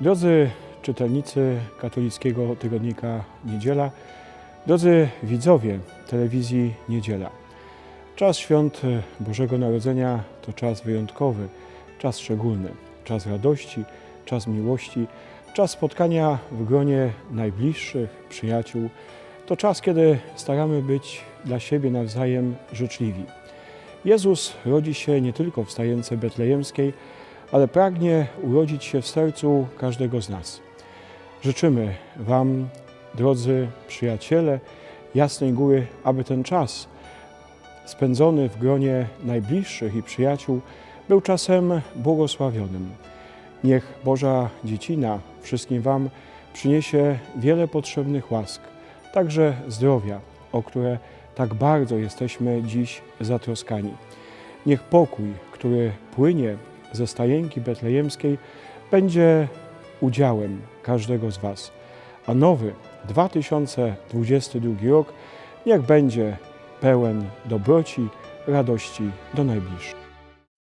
Drodzy czytelnicy katolickiego tygodnika Niedziela, drodzy widzowie telewizji Niedziela. Czas świąt Bożego Narodzenia to czas wyjątkowy, czas szczególny, czas radości, czas miłości, czas spotkania w gronie najbliższych, przyjaciół. To czas, kiedy staramy być dla siebie nawzajem życzliwi. Jezus rodzi się nie tylko w stajence betlejemskiej, ale pragnie urodzić się w sercu każdego z nas. Życzymy Wam, drodzy przyjaciele Jasnej Góry, aby ten czas spędzony w gronie najbliższych i przyjaciół był czasem błogosławionym. Niech Boża Dziecina wszystkim Wam przyniesie wiele potrzebnych łask, także zdrowia, o które tak bardzo jesteśmy dziś zatroskani. Niech pokój, który płynie ze stajenki betlejemskiej, będzie udziałem każdego z Was. A nowy 2022 rok niech będzie pełen dobroci, radości do najbliższych.